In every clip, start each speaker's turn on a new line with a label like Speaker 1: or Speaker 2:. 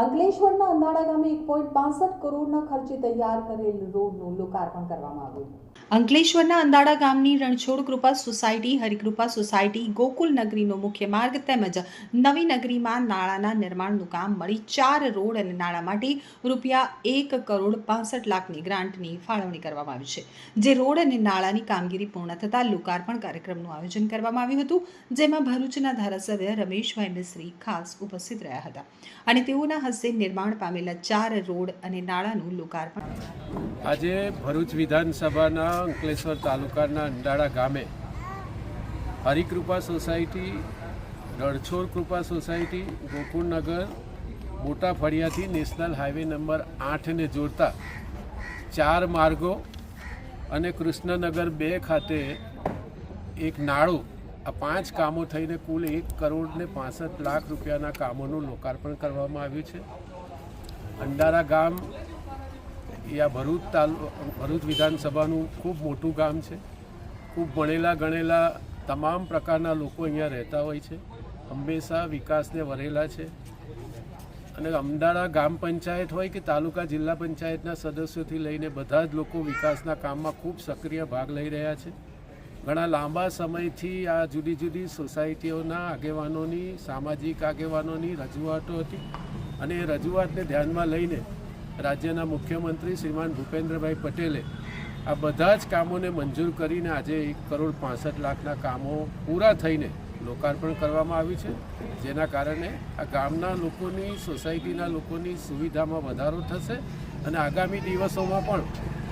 Speaker 1: અંકલેશ્વરના અંદાડા ગામે એક પોઈન્ટ કરોડના ખર્ચે તૈયાર કરેલ રોડનું લોકાર્પણ કરવામાં આવ્યું.
Speaker 2: અંકલેશ્વરના અંદાડા ગામની રણછોડ કૃપા સોસાયટી, હરિકૃપા સોસાયટી, ગોકુલ નગરીનો મુખ્ય માર્ગ તેમજ નવી નગરીમાં નાળાના નિર્માણનું કામ મળી. ચાર રોડ અને નાળા માટે રૂપિયા એક કરોડ પાસઠ લાખની ગ્રાન્ટની ફાળવણી કરવામાં આવી છે. જે રોડ અને નાળાની કામગીરી પૂર્ણ થતાં લોકાર્પણ કાર્યક્રમનું આયોજન કરવામાં આવ્યું હતું, જેમાં ભરૂચના ધારાસભ્ય રમેશભાઈ મિશ્રી ખાસ ઉપસ્થિત રહ્યા હતા. અને તેઓના હસ્તે નિર્માણ પામેલા ચાર રોડ અને નાળાનું લોકાર્પણ
Speaker 3: આજે ભરૂચ વિધાનસભાના અંકલેશ્વર તાલુકાના અંડાળા ગામે હરિકૃપા સોસાયટી, રણછોડ કૃપા સોસાયટી, ગોકુળનગર, મોટા ફળિયાથી નેશનલ હાઈવે નંબર આઠને જોડતા ચાર માર્ગો અને કૃષ્ણનગર બે ખાતે એક નાળું, આ પાંચ કામો થઈને કુલ એક કરોડ ને પાસઠ લાખ રૂપિયાના કામોનું લોકાર્પણ કરવામાં આવ્યું છે. અંડારા ગામ એ આ ભરૂચ તાલુ, ભરૂચ વિધાનસભાનું ખૂબ મોટું ગામ છે. ખૂબ ભણેલા ગણેલા તમામ પ્રકારના લોકો અહીંયા રહેતા હોય છે. હંમેશા વિકાસને વરેલા છે. અને અમદાવાદ ગામ પંચાયત હોય કે તાલુકા જિલ્લા પંચાયતના સદસ્યોથી લઈને બધા જ લોકો વિકાસના કામમાં ખૂબ સક્રિય ભાગ લઈ રહ્યા છે. ઘણા લાંબા સમયથી આ જુદી જુદી સોસાયટીઓના આગેવાનોની, સામાજિક આગેવાનોની રજૂઆતો હતી. અને એ રજૂઆતને ધ્યાનમાં લઈને રાજ્યના મુખ્યમંત્રી શ્રીમાન ભૂપેન્દ્રભાઈ પટેલે આ બધા જ કામોને મંજૂર કરીને આજે એક કરોડ પાસઠ લાખના કામો પૂરા થઈને લોકાર્પણ કરવામાં આવ્યું છે. જેના કારણે આ ગામના લોકોની, સોસાયટીના લોકોની સુવિધામાં વધારો થશે અને આગામી દિવસોમાં પણ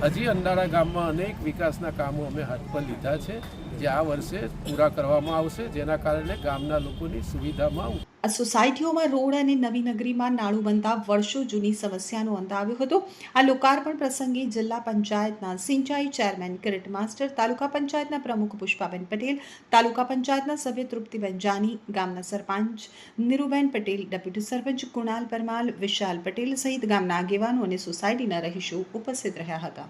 Speaker 3: હજી અંડાળા ગામમાં અનેક વિકાસના કામો અમે હાથ પર લીધા છે. જે આ વર્ષે પૂરા કરવામાં આવશે, જેના કારણે ગામના લોકોની સુવિધામાં
Speaker 2: સોસાયટીઓમાં રોડ અને નવી નગરીમાં નાળું બનતા વર્ષો જૂની સમસ્યાનો અંત આવ્યો હતો. આ લોકાર્પણ પ્રસંગે જિલ્લા પંચાયતના સિંચાઈ ચેરમેન ક્રિટ માસ્ટર, તાલુકા પંચાયતના પ્રમુખ પુષ્પાબેન પટેલ, તાલુકા પંચાયતના સભ્ય તૃપ્તિબેન જાની, ગામના સરપંચ નીરુબેન પટેલ, ડેપ્યુટી સરપંચ કુણાલ પરમાલ, વિશાલ પટેલ સહિત ગામના આગેવાનો અને સોસાયટીના રહીશો ઉપસ્થિત રહ્યા હતા.